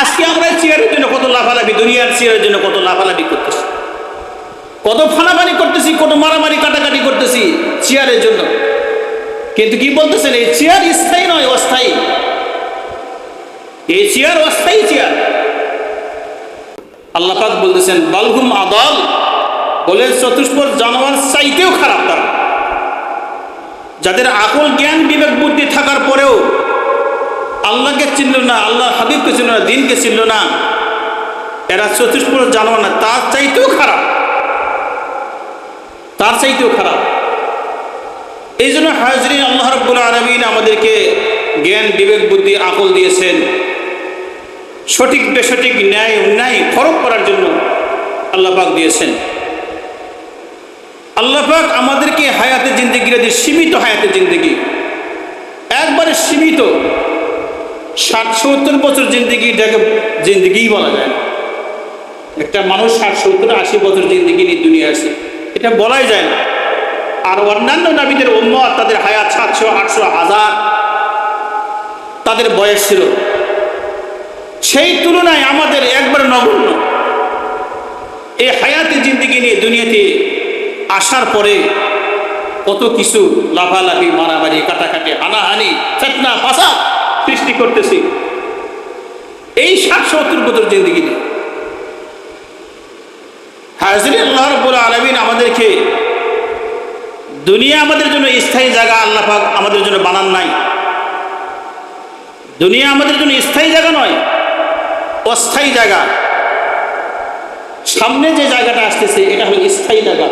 আজকে আমরা চেয়ারের জন্য কত লাফালাফি, দুনিয়ার চেয়ারের জন্য কত লাফালাফি করতেছি। কত ফানাফানি করতেছি, কত মারামারি, কাটাকাটি করতেছি চেয়ারের জন্য। কিন্তু কি বলতেছেন, এই চেয়ার স্থায়ী নয়, অস্থায়ী। এই চেয়ার অস্থায়ী চেয়ার। আল্লাহ পাক বলতেছেন, বালহুম আদল। বলে চতুষ্পদ জানোয়ার চাইতেও খারাপ তারা। যাদের আকল জ্ঞান, বিবেক, বুদ্ধি থাকার পরেও আল্লাহকে চিনল না আল্লাহ হাবিবকে চিনল না, দিনকে চিনল না। এরা চতুষ্পদ জানোয়ার না, তার চাইতেও খারাপ। তার চাইতেও খারাপ। এই জন্য হাজরিন আল্লাহ রব্বুল আলমিন আমাদেরকে জ্ঞান, বিবেক, বুদ্ধি, আকল দিয়েছেন। সঠিক বেসঠিক ন্যায়, অন্যায় ফরক করার জন্য আল্লাহ পাক দিয়েছেন। আল্লাহ পাক আমাদেরকে হায়াতে জিন্দগি দিয়ে সীমিত হায়াতে জিন্দগি। একবারে সীমিত। ষাট সত্তর বছর জিন্দগিটাকে জিন্দগিই বলা যায় না। একটা মানুষ ষাট সত্তর আশি বছর জিন্দগি নিয়ে দুনিয়া আসে, এটা বলাই যায় না। আর অন্যান্য নাবিদের উম্মত তাদের হায়াত সাতশো, আটশো, হাজার তাদের বয়স ছিল। সেই তুলনায় আমাদের একবার নগণ্য। এই হায়াতে জিন্দিগি নিয়ে দুনিয়াতে আসার পরে কত কিছু লাফালাফি, মারামারি, কাটাকাটি, হানাহানি, ফেতনা ফাঁসা সৃষ্টি করতেছি। এই ষাট সত্তর বছর জিন্দিগি আলমিন আমাদেরকে দুনিয়া আমাদের জন্য স্থায়ী জায়গা আল্লাহ আমাদের জন্য বানান নাই। দুনিয়া আমাদের জন্য স্থায়ী জায়গা নয়, অস্থায়ী জায়গা। সামনে যে জায়গাটা আসতেছে, এটা হলো স্থায়ী জায়গা।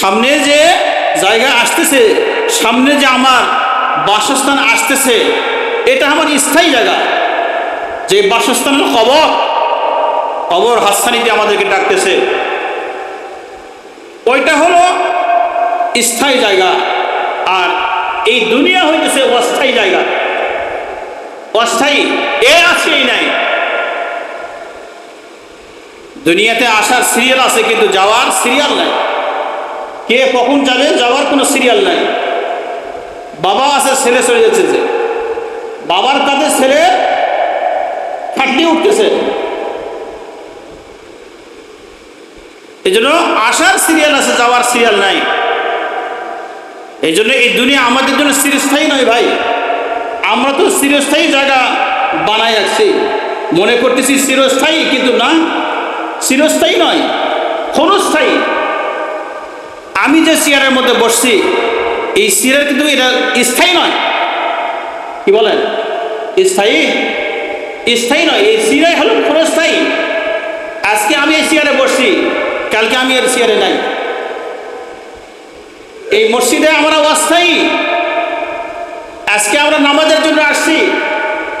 সামনে যে জায়গা আসতেছে, সামনে যে আমার বাসস্থান আসতেছে, এটা আমার স্থায়ী জায়গা। যে বাসস্থান কবর কবর হাসানিতে আমাদেরকে ডাকতেছে। ওইটা হলো স্থায়ী জায়গা, আর এই দুনিয়া হইতেছে অস্থায়ী জায়গা। অস্থায়ী, এ আছে, এই নাই। দুনিয়াতে আসার সিরিয়াল আছে, কিন্তু যাওয়ার সিরিয়াল নাই। কে কখন যাবে, যাওয়ার কোনো সিরিয়াল নাই। বাবা আছে, ছেলে চলে যাচ্ছে যে। বাবার কাছে ছেলে ফাটলি উঠতেছে। এই জন্য আসার সিরিয়াল আছে, যাওয়ার সিরিয়াল নাই। এই জন্য এই দুনিয়া আমাদের জন্য চিরস্থায়ী নয় ভাই। আমরা তো চিরস্থায়ী জায়গা বানাই রাখছি। মনে করতেছি চিরস্থায়ী, কিন্তু না, চিরস্থায়ী নয়, ক্ষণস্থায়ী। আমি যে চেয়ারের মধ্যে বসছি এই চেয়ার কিন্তু এটা স্থায়ী নয়। কি বলেন? স্থায়ী? স্থায়ী নয়। এই চেয়ারাই হলো ক্ষণস্থায়ী। আজকে আমি এই চেয়ারে বসছি, কালকে আমি এর চেয়ারে নাই। এই মসজিদে আমরা অস্থায়ী। আজকে আমরা নামাজের জন্য আসছি,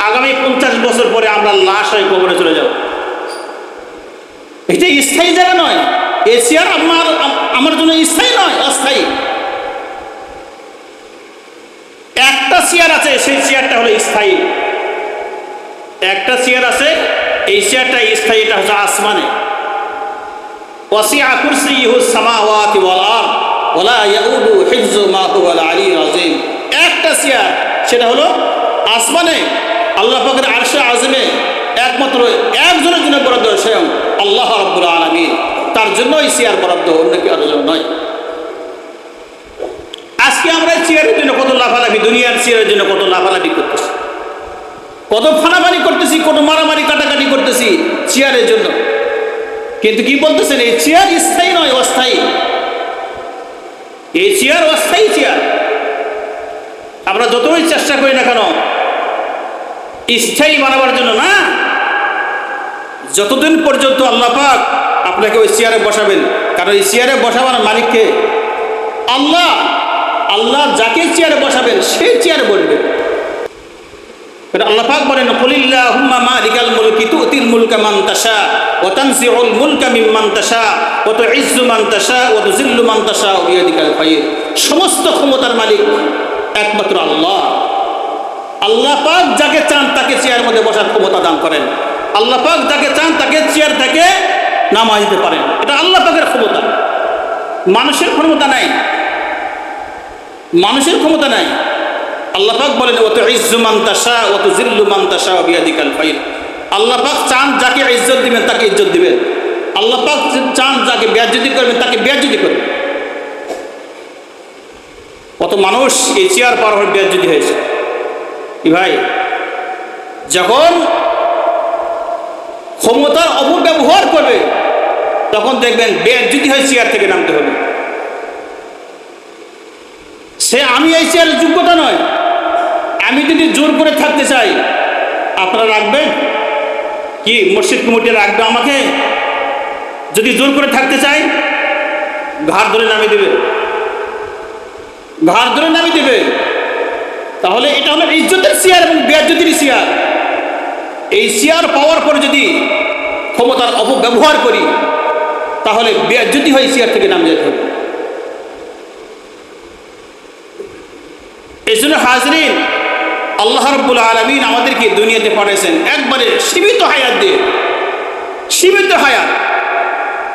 আগামী পঞ্চাশ বছর পরে আমরা লাশ হয়ে কবরে চলে যাব। এটা স্থায়ী জায়গা নয়। এ চেয়ার আমার আমার জন্য স্থায়ী নয়, অস্থায়ী একটা চেয়ার আছে, সেই চেয়ারটা হলো স্থায়ী। একটা চেয়ার আছে, এই চেয়ারটা স্থায়ী, এটা হচ্ছে আসমানে। আযীম। একটা চেয়ার সেটা হলো আসমানে, আল্লাহ পাকের আরশে আজমে একমাত্র একজনের জন্য বরাদ্দ স্বয়ং আল্লাহ রাব্বুল আলামিন। তার জন্যই চেয়ার বরাদ্দ অন্য কারোর জন্য নয় আজকে আমরা এই চেয়ারের জন্য কত লাফালাফি দুনিয়ার চেয়ারের জন্য কত লাফালাফি করতেছি? কত ফানাফানি করতেছি, কত মারামারি কাটাকাটি করতেছি চেয়ারের জন্য। কিন্তু কি বলতেছেন, এই চেয়ার স্থায়ী নয়, অস্থায়ী। এই চেয়ার অস্থায়ী চেয়ার আমরা যতই চেষ্টা করি না কেন, স্থায়ী বানাবার জন্য না, যতদিন পর্যন্ত আল্লাহ পাক আপনাকে ওই চেয়ারে বসাবেন, কারণ এই চেয়ারে বসাবার মালিককে আল্লাহ আল্লাহ যাকে চেয়ারে বসাবেন, সেই চেয়ারে বসবেন। আল্লাহ পাক বলেন, কুলিল্লাহুম্মা মালিকাল মুলকি তুতিল মুলকা মান তাশা, ওয়া তানজিউল মুলকা মিম্মান তাশা, ওয়া তুইজ্জু মান তাশা, ওয়া তুযিল্লু মান তাশা বিয়াদিকাল খায়র সমস্ত ক্ষমতার মালিক একমাত্র আল্লাহ। আল্লাহ পাক যাকে চান তাকে চেয়ার মধ্যে বসার ক্ষমতা দান করেন। আল্লাহ পাক যাকে চান তাকে চেয়ার থেকে নামাই দিতে পারেন। এটা আল্লাহ পাকের ক্ষমতা। মানুষের ক্ষমতা নাই। মানুষের ক্ষমতা নাই। আল্লাহ পাক বলেন অত ইজ্জু মান্তাসা অত জিল্লু মান্তাসা বিয়াদিকাল ফাইল আল্লাহ পাক চান যাকে ইজ্জত দিবেন, তাকে ইজ্জত দিবেন। আল্লাহ পাক চান যাকে ব্যাজ্যতি করবেন, তাকে ব্যাজ্যতি করবেন। কত মানুষ এই চেয়ার পার হয়ে ব্যাজ্যতি হয়েছে। কি ভাই? যখন ক্ষমতার অপব্যবহার করবে, তখন দেখবেন ব্যাজ্যতি হয়ে চেয়ার থেকে নামতে হবে। সে আমি এই চেয়ারের যোগ্যতা নয়। আমি যদি জোর করে থাকতে চাই, আপনারা রাখবেন? কি, মসজিদ কমিটি রাখবে আমাকে? যদি জোর করে থাকতে চাই, ঘাড় ধরে নামিয়ে দেবে। ঘাড় ধরে নামিয়ে দেবে। তাহলে এটা হলো ইজ্জতের চেয়ার এবং ব্যাজ্যতির চেয়ার এই চেয়ার পাওয়ার পরে যদি ক্ষমতার অপব্যবহার করি, তাহলে ব্যাজ্যতি হয়ে চেয়ার থেকে নামিয়ে যেতে হবে এই জন্য হাজরিন, আল্লাহ রব্বুল আলমিন আমাদেরকে দুনিয়াতে পাঠিয়েছেন একবারে সীমিত হায়াত দিয়ে। সীমিত হায়াত।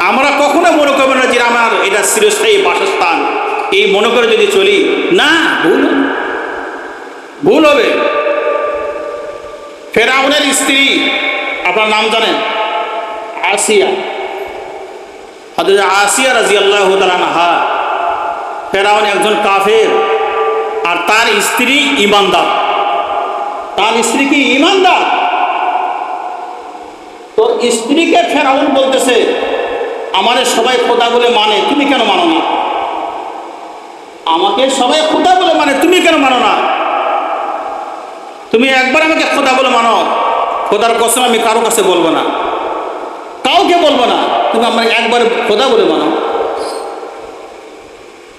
আমরা কখনো মনে করব না যে আমার এটা চিরস্থায়ী বাসস্থান। এই মনে করে যদি চলি, না, ভুল ভুল হবে। ফেরাউনের স্ত্রী, আপনার নাম জানেন? আসিয়া। আসিয়া রাজি আল্লাহ তালানহা ফেরাউন একজন কাফের। আর তার স্ত্রী ইমানদার। তার স্ত্রী কি ইমানদার? তো স্ত্রীকে ফেরাউন বলতেছে, আমারে সবাই খোদা বলে মানে তুমি কেন মানো না? আমাকে সবাই খোদা বলে মানে তুমি কেন মানো না? তুমি একবার আমাকে খোদা বলে মানো, খোদার কসম আমি কারও কাছে বলব না। কাউকে বলব না, তুমি আমার একবার খোদা বলে মানো।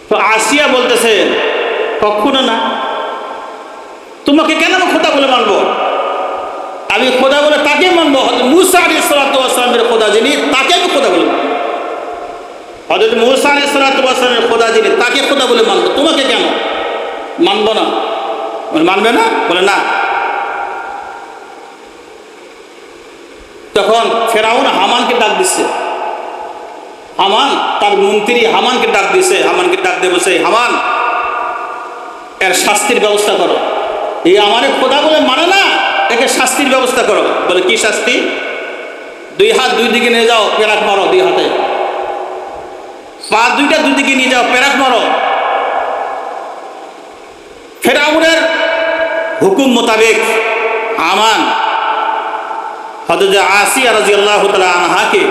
তো আসিয়া বলতেছে কখনো না। তোমাকে কেন আমি খোদা বলে মানবো? আমি খোদা বলে তাকে মানবো? হয়তো মুসা আলী সালাতামের খোদা যিনি তাকে আমি খোদা বলে মানবো। হজরত মুসা আলী সালাতামের খোদা যিনি তাকে খোদা বলে মানবো। তোমাকে কেন? মানবো না। বলে, মানবে না? বলে না। তখন ফেরাউন হামানকে ডাক দিচ্ছে হামান তার মন্ত্রী হামানকে ডাক দিছে। হামানকে ডাক দিয়ে বসে হামান এর শাস্তির ব্যবস্থা করো। এই আমারে খোদা বলে মানে না, একে শাস্তির ব্যবস্থা করো। বলে, কি শাস্তি? দুই হাত দুই দিকে নিয়ে যাও, পেরাক মারো দুই হাতে। পা দুইটা দুই দিকে নিয়ে যাও, পেরাক মারো। ফেরাউনের হুকুম মোতাবেক আমান হজরত আসিয়া রাজি আল্লাহ আনহাকে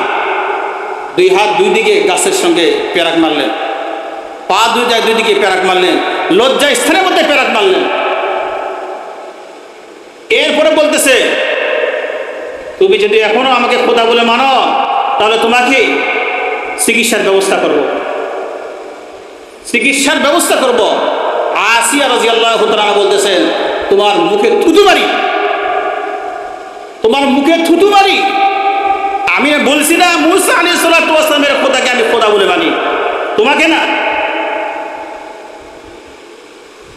দুই হাত দুই দিকে গাছের সঙ্গে পেরাক মারলেন। পা দুই যায় দুই দিকে পেরাক মারলেন, লজ্জা স্থানের মধ্যে পেরাক মারলেন। এরপরে বলতেছে, তুমি যদি এখনও আমাকে খোদা বলে মানো, তাহলে তোমাকে চিকিৎসার ব্যবস্থা করব। চিকিৎসার ব্যবস্থা করব। আসিয়া রাজি আল্লাহ বলতেছেন, তোমার মুখে থুতু মারি। তোমার মুখে থুতু মারি। আমি বলছি না, মুসা আলী সাল্লামের খোদাকে আমি খোদা বলে মানি। তোমাকে না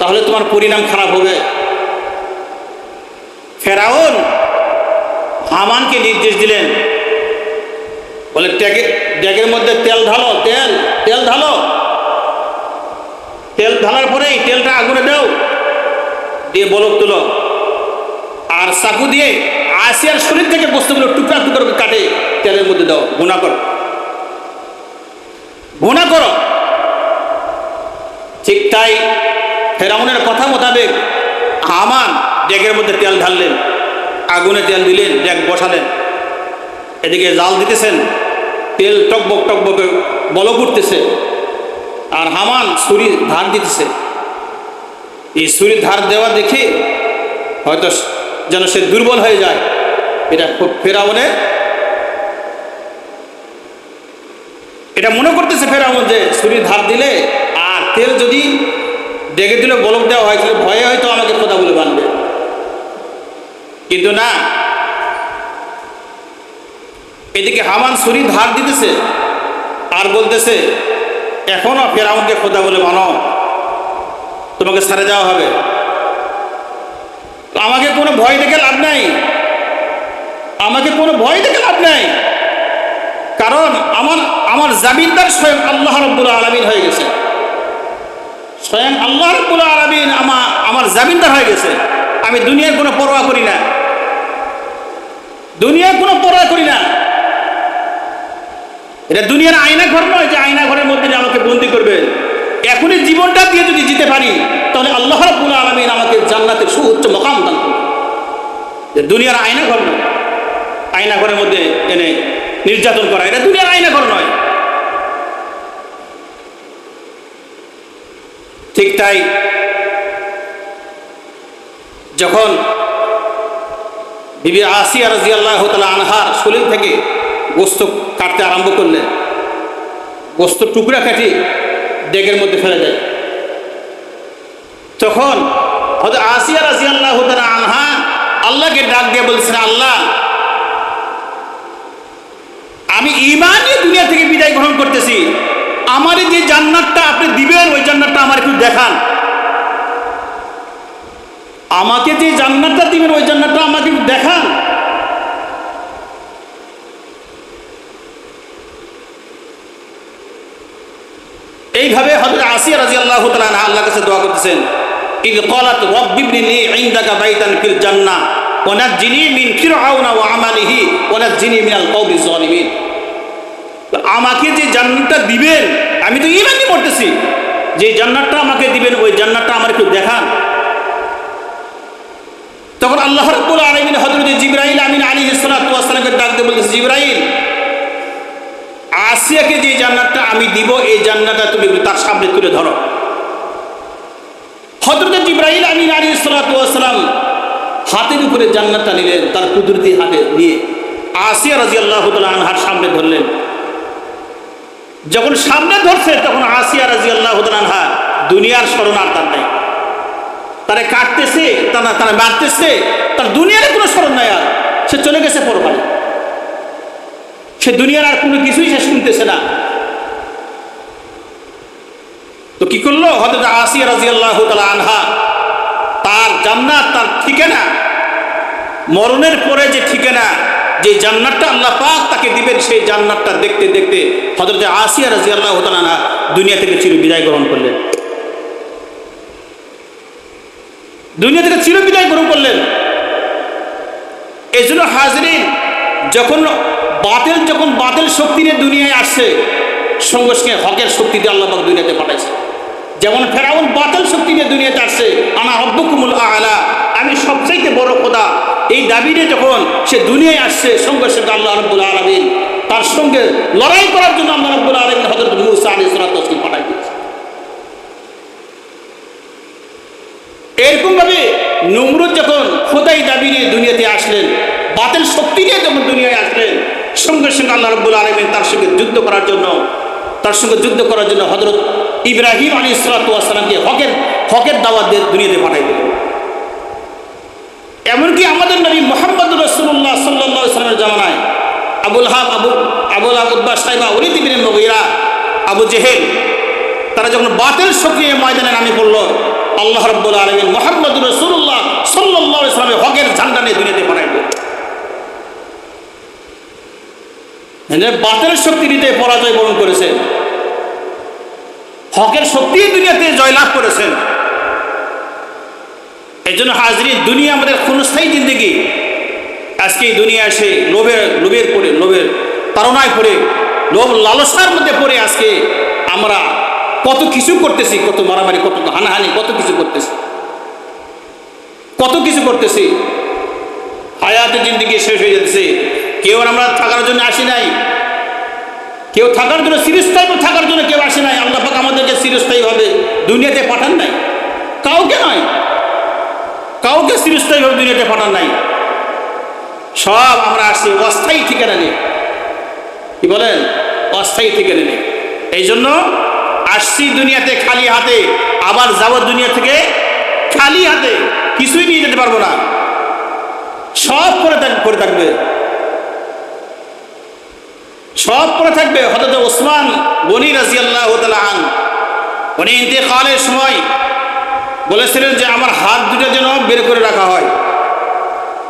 তাহলে তোমার পরিণাম খারাপ হবে। ফেরাউন হামানকে নির্দেশ দিলেন। বলে, ট্যাগে, ট্যাগের মধ্যে তেল ঢালো, তেল তেল ঢালো। তেল ঢালার পরেই তেলটা আগুনে দাও। দিয়ে বলক তুলো। আর চাকু দিয়ে আসিয়ার শরীর থেকে বস্তুগুলো টুকরা টুকরা করে কাটে, তেলের মধ্যে দাও গুণা করো। গুণা করো। ঠিক তাই ফেরাউনের কথা মোতাবেক হামান ডেগের মধ্যে তেল ঢাললেন, আগুনে তেল দিলেন, ডেক বসালেন। এদিকে জাল দিতেছেন, তেল টকবক টকবকে বল করতেছে আর হামান ছুরি ধার দিতেছে। এই ছুরি ধার দেওয়া দেখে হয়তো যেন সে দুর্বল হয়ে যায়। এটা খুব ফেরাউনের এটা মনে করতেছে ফেরাউন যে ছুরি ধার দিলে আর তেল যদি ডেকে দিলে বলক দেওয়া হয় তাহলে ভয়ে হয়তো আমাকে কথা বলে বানবে কিন্তু না। এদিকে হামান ছুরি ধার দিতেছে আর বলতেছে, এখনও ফেরাউনকে খোদা বলে মানো। তোমাকে সারে যাওয়া হবে। আমাকে কোনো ভয় দেখে লাভ নাই। আমাকে কোনো ভয় দেখে লাভ নাই। কারণ আমার আমার জামিনদার স্বয়ং আল্লাহ রব্বুল আলমিন হয়ে গেছে। স্বয়ং আল্লাহ রব্বুল আলমিন আমার আমার জামিনদার হয়ে গেছে। আমি দুনিয়ার কোনো পরোয়া করি না। দুনিয়ার কোনো পরোয়া করি না। এটা দুনিয়ার আয়না ঘর নয় যে আয়না ঘরের মধ্যে আমাকে বন্দি করবে। এখনই জীবনটা দিয়ে যদি জিতে পারি, তাহলে আল্লাহ রাব্বুল আলামিন আমাকে জান্নাতের সুউচ্চ মকাম দান করবে। দুনিয়ার আয়না ঘর নয়। আয়না ঘরের মধ্যে এনে নির্যাতন করা। এটা দুনিয়ার আয়না ঘর নয়। ঠিক তাই। যখন বিবি আসিয়া রাজি আল্লাহ আনহার শরীর থেকে গোস্ত কাটতে আরম্ভ করলেন, গোস্ত টুকরা কাটি ডেগের মধ্যে ফেলে দেয়। তখন হয়তো আসিয়া রাজি আল্লাহ আনহা আল্লাহকে ডাক দিয়ে বলছেন, আল্লাহ, আমি ইমানই নিয়ে দুনিয়া থেকে বিদায় গ্রহণ করতেছি। আমার যে জান্নাতটা আপনি দিবেন, ওই জান্নাতটা আমার একটু দেখান। আমাকে যে জান্নাতটা দিবেন, ওই জান্নাতটা আমাকে একটু দেখান। এইভাবে হযরত আসিয়া তাআলা আনহা আল্লাহর কাছে দোয়া করতেছেন, ইদ ক্বালাত রাব্বিবনি লি ইনদাকা আমাকে যে জান্নাতটা দিবেন, আমি তো ইমানই করতেছি যে জান্নাতটা আমাকে দিবেন, ওই জান্নাতটা আমার একটু দেখান। তখন আল্লাহ রাব্বুল আলামিন হযরত জিবরাইল আমিন ওয়াস সালামকে ডাক দিয়ে বলতেছে, জিবরাইল, আসিয়াকে যে জান্নাতটা আমি দিব, এই জান্নাতটা তুমি তার সামনে তুলে ধরো। হজরত জিব্রাহিল আমিন আলী সালাম হাতের উপরে জান্নাতটা নিলেন, তার কুদরতি হাতে নিয়ে আসিয়া রাজি আল্লাহ আনহার সামনে ধরলেন। যখন সামনে ধরছে, তখন আসিয়া রাজি আল্লাহ আনহা দুনিয়ার স্মরণ আর তার নেই তারা কাটতেছে, তারা তারা মারতেছে, তার দুনিয়ার কোনো স্মরণ নাই আর। সে চলে গেছে পরবারে সে দুনিয়ার আর কোনো কিছুই সে শুনতেছে না। তো কি করল? হয়তো আসিয়া রাজি আল্লাহ আনহা তার জান্নাত, তার ঠিকানা, মরণের পরে যে ঠিকানা যে জান্নাতটা আল্লাহ পাক তাকে দিবেন, সেই জান্নাতটা দেখতে দেখতে হজরত আসিয়া রাজি আল্লাহ আনহা দুনিয়া থেকে চির বিদায় গ্রহণ করলেন। দুনিয়া থেকে চির বিদায় গ্রহণ করলেন। এই জন্য হাজরিন, যখন বাতিল যখন বাতিল শক্তি নিয়ে দুনিয়ায় আসছে সঙ্গে সঙ্গে হকের শক্তি দিয়ে আল্লাহ দুনিয়াতে পাঠাইছে। যেমন ফেরাউন বাতিল শক্তি নিয়ে দুনিয়াতে আসছে, আনা রব্বকুমুল আলা আমি সবচাইতে বড় খোদা এই দাবি নিয়ে যখন সে দুনিয়ায় আসছে, সঙ্গে সঙ্গে আল্লাহ রব্বুল আলমিন তার সঙ্গে লড়াই করার জন্য আল্লাহ রব্বুল আলমিন হজরত মুসা আলী পাঠাই দিয়েছে। এরকম ভাবে নমরুদ যখন খোদাই দাবি নিয়ে দুনিয়াতে আসলেন, বাতিল শক্তি নিয়ে যখন দুনিয়ায় আসলেন, সঙ্গে সঙ্গে আল্লাহ রব্বুল আলমিন তার সঙ্গে যুদ্ধ করার জন্য, তার সঙ্গে যুদ্ধ করার জন্য হজরত ইব্রাহিম আলী ইসলাতামকে হকের হকের দাওয়াত দিয়ে দুনিয়াতে পাঠাই দিলেন। এমনকি আমাদের নবী মোহাম্মদ রসুল্লাহ সাল্লাহ ইসলামের জামানায় আবুল হাব, আবু, আবুল আবুদ্বা সাহেবা অলিদ বিন মগিরা, আবু জেহেল, তারা যখন বাতিল নিয়ে ময়দানে নামে পড়ল, আল্লাহ রব্বুল আলমিন মোহাম্মদ রসুল্লাহ সাল্লাহ ইসলামের হকের ঝান্ডা নিয়ে দুনিয়াতে পাঠাই দিলেন। বাতিলের শক্তি নিতে পরাজয় বরণ করেছে হকের শক্তি দুনিয়াতে জয়লাভ করেছেন। এই জন্য হাজরি দুনিয়া আমাদের ক্ষণস্থায়ী জিন্দগি। আজকে দুনিয়া এসে লোভের লোভের পড়ে লোভের তারণায় পড়ে, লোভ লালসার মধ্যে পড়ে আজকে আমরা কত কিছু করতেছি, কত মারামারি, কত হানাহানি, কত কিছু করতেছি। কত কিছু করতেছি। হায়াতে জিন্দগি শেষ হয়ে যাচ্ছে। কেউ আমরা থাকার জন্য আসি নাই। কেউ থাকার জন্য চিরস্থায়ী থাকার জন্য কেউ আসে নাই। আল্লাহ পাক আমাদেরকে চিরস্থায়ীভাবে দুনিয়াতে পাঠান নাই। কাউকে নয়। কাউকে চিরস্থায়ীভাবে দুনিয়াতে পাঠান নাই। সব আমরা আসছি অস্থায়ী ঠিকানা নিয়ে। কি বলেন? অস্থায়ী ঠিকানা নিয়ে। এই জন্য আসছি দুনিয়াতে খালি হাতে, আবার যাব দুনিয়া থেকে খালি হাতে। কিছুই নিয়ে যেতে পারব না। সব করে করে থাকবে। সব করে থাকবে। হঠাৎ ওসমান গনি রাজি আল্লাহ আন উনি ইন্তেকালের সময় বলেছিলেন যে আমার হাত দুটো যেন বের করে রাখা হয়।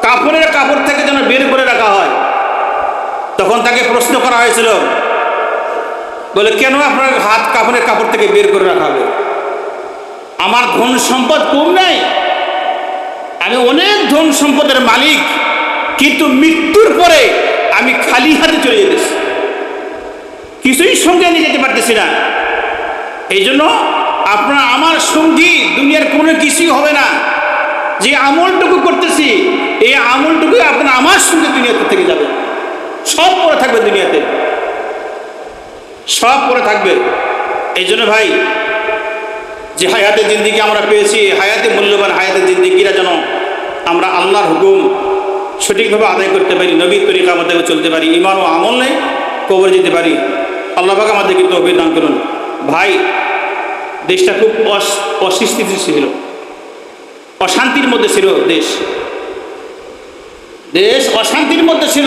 কাপড়ের কাপড় থেকে যেন বের করে রাখা হয়। তখন তাকে প্রশ্ন করা হয়েছিল, বলে, কেন আপনার হাত কাপড়ের কাপড় থেকে বের করে রাখা হবে? আমার ধন সম্পদ কম নাই। আমি অনেক ধন সম্পদের মালিক, কিন্তু মৃত্যুর পরে আমি খালি হাতে চলে যেতেছি। কিছুই সঙ্গে নিয়ে যেতে পারতেছি না। এই জন্য আপনার আমার সঙ্গী দুনিয়ার কোনো কিছুই হবে না। যে আমলটুকু করতেছি, এই আমলটুকুই আপনার আমার সঙ্গে দুনিয়াতে থেকে যাবে। সব পরে থাকবে দুনিয়াতে। সব পরে থাকবে। এই জন্য ভাই, যে হায়াতে জিন্দিগি আমরা পেয়েছি, হায়াতে মূল্যবান হায়াতে জিন্দিগিরা যেন আমরা আল্লাহর হুকুম সঠিকভাবে আদায় করতে পারি, নবীর তরিকা আমাদেরকে চলতে পারি ইমান ও আমল নেই কবর যেতে পারি। আল্লাহ আমাদেরকে তো দান করুন। ভাই দেশটা খুব অস- অস্থিতিশীল ছিল অশান্তির মধ্যে ছিল দেশ। দেশ অশান্তির মধ্যে ছিল।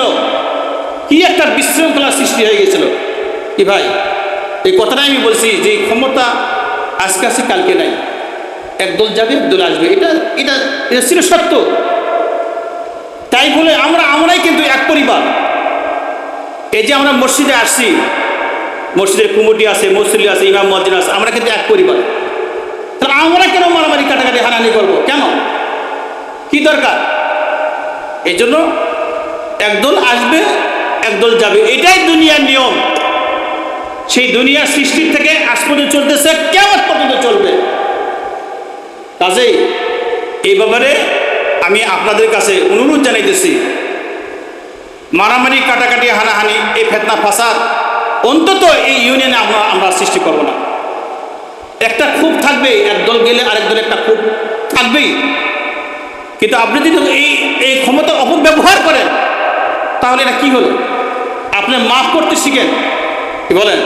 কি একটা বিশৃঙ্খলা সৃষ্টি হয়ে গেছিল। কি ভাই? এই কথাটাই আমি বলছি যে ক্ষমতা আজকে আছে, কালকে নাই। একদল যাবে, একদল আসবে। এটা এটা এটা ছিল সত্য। তাই বলে আমরা, আমরাই কিন্তু এক পরিবার। এই যে আমরা মসজিদে আসছি মসজিদের কুমুটি আছে, মসজিদ আছে, ইমাম মসজিদ আছে, আমরা কিন্তু এক পরিবার। তাহলে আমরা কেন মারামারি কাটাকাটি হানাহানি করব? কেন? কি দরকার? এই জন্য একদল আসবে, একদল যাবে। এটাই দুনিয়ার নিয়ম। সেই দুনিয়ার সৃষ্টির থেকে আজ পর্যন্ত চলতেছে, কেমন পর্যন্ত চলবে? কাজেই এই ব্যাপারে আমি আপনাদের কাছে অনুরোধ জানাইতেছি, মারামারি, কাটাকাটি, হানাহানি, এই ফেতনা, ফাসাদ অন্তত এই ইউনিয়নে আমরা আমরা সৃষ্টি করব না। একটা খুব থাকবে এক দল গেলে আরেক দল একটা খুব থাকবেই। কিন্তু আপনি যদি এই এই ক্ষমতা অপব্যবহার করেন, তাহলে এটা কি হলো? আপনি মাফ করতে শিখেন। কি বলেন?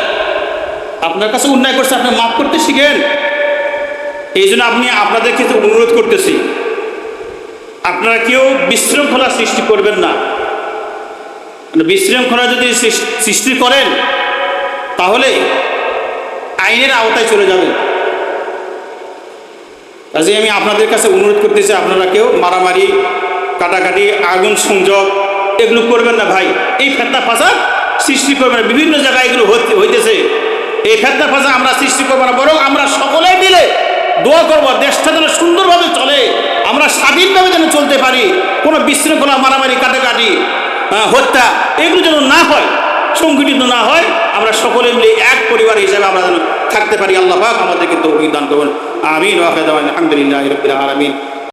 আপনার কাছে অন্যায় করছে, আপনি মাফ করতে শিখেন। এই জন্য আপনি আপনাদের ক্ষেত্রে অনুরোধ করতেছি, আপনারা কেউ বিশৃঙ্খলা সৃষ্টি করবেন না। মানে বিশৃঙ্খলা যদি সৃষ্টি করেন তাহলে আইনের আওতায় চলে যাবেন কাজে আমি আপনাদের কাছে অনুরোধ করতেছি আপনারা কেউ মারামারি, কাটাকাটি, আগুন সংযোগ এগুলো করবেন না ভাই। এই ফেতনা ফাঁসা সৃষ্টি করবেন না। বিভিন্ন জায়গায় এগুলো হইতেছে। এই ফেতনা ফাঁসা আমরা সৃষ্টি করব না, বরং আমরা সকলে মিলে দোয়া করব, দেশটা যেন সুন্দরভাবে চলে, আমরা স্বাধীনভাবে যেন চলতে পারি। কোনো বিশৃঙ্খলা, মারামারি, কাটাকাটি হত্যা এগুলো যেন না হয়। সংগঠিত না হয়, আমরা সকলে মিলে এক পরিবার হিসেবে আমরা থাকতে পারি। আল্লাহ আমাদেরকে তৌফিক দান করুন। আমিন। আলহামদুলিল্লাহ আলমিন।